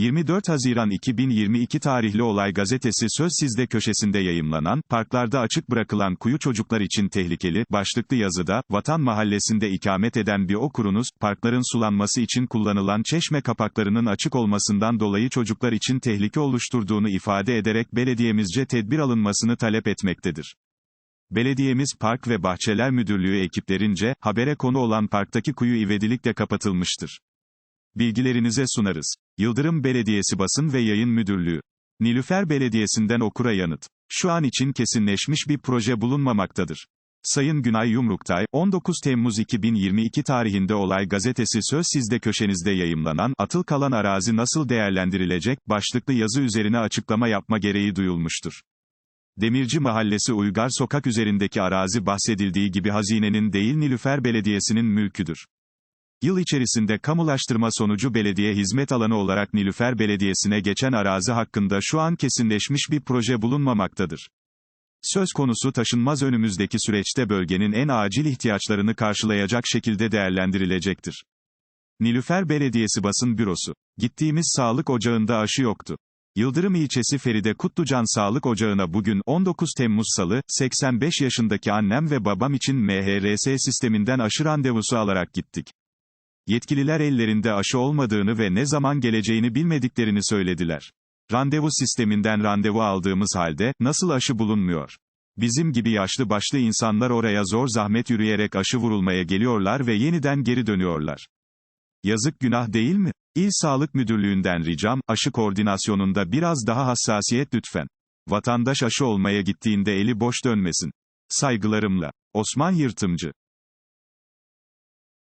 24 Haziran 2022 tarihli olay gazetesi Söz Sizde köşesinde yayımlanan, parklarda açık bırakılan kuyu çocuklar için tehlikeli, başlıklı yazıda, Vatan Mahallesi'nde ikamet eden bir okurunuz, parkların sulanması için kullanılan çeşme kapaklarının açık olmasından dolayı çocuklar için tehlike oluşturduğunu ifade ederek belediyemizce tedbir alınmasını talep etmektedir. Belediyemiz Park ve Bahçeler Müdürlüğü ekiplerince, habere konu olan parktaki kuyu ivedilikle kapatılmıştır. Bilgilerinize sunarız. Yıldırım Belediyesi Basın ve Yayın Müdürlüğü. Nilüfer Belediyesi'nden okura yanıt. Şu an için kesinleşmiş bir proje bulunmamaktadır. Sayın Günay Yumruktay, 19 Temmuz 2022 tarihinde olay gazetesi Söz Sizde köşenizde yayımlanan, atıl kalan arazi nasıl değerlendirilecek, başlıklı yazı üzerine açıklama yapma gereği duyulmuştur. Demirci Mahallesi Uygar Sokak üzerindeki arazi bahsedildiği gibi hazinenin değil Nilüfer Belediyesi'nin mülküdür. Yıl içerisinde kamulaştırma sonucu belediye hizmet alanı olarak Nilüfer Belediyesi'ne geçen arazi hakkında şu an kesinleşmiş bir proje bulunmamaktadır. Söz konusu taşınmaz önümüzdeki süreçte bölgenin en acil ihtiyaçlarını karşılayacak şekilde değerlendirilecektir. Nilüfer Belediyesi Basın Bürosu. Gittiğimiz sağlık ocağında aşı yoktu. Yıldırım ilçesi Feride Kutlucan Sağlık Ocağı'na bugün 19 Temmuz Salı, 85 yaşındaki annem ve babam için MHRS sisteminden aşı randevusu alarak gittik. Yetkililer ellerinde aşı olmadığını ve ne zaman geleceğini bilmediklerini söylediler. Randevu sisteminden randevu aldığımız halde, nasıl aşı bulunmuyor? Bizim gibi yaşlı başlı insanlar oraya zor zahmet yürüyerek aşı vurulmaya geliyorlar ve yeniden geri dönüyorlar. Yazık günah değil mi? İl Sağlık Müdürlüğü'nden ricam, aşı koordinasyonunda biraz daha hassasiyet lütfen. Vatandaş aşı olmaya gittiğinde eli boş dönmesin. Saygılarımla. Osman Yırtımcı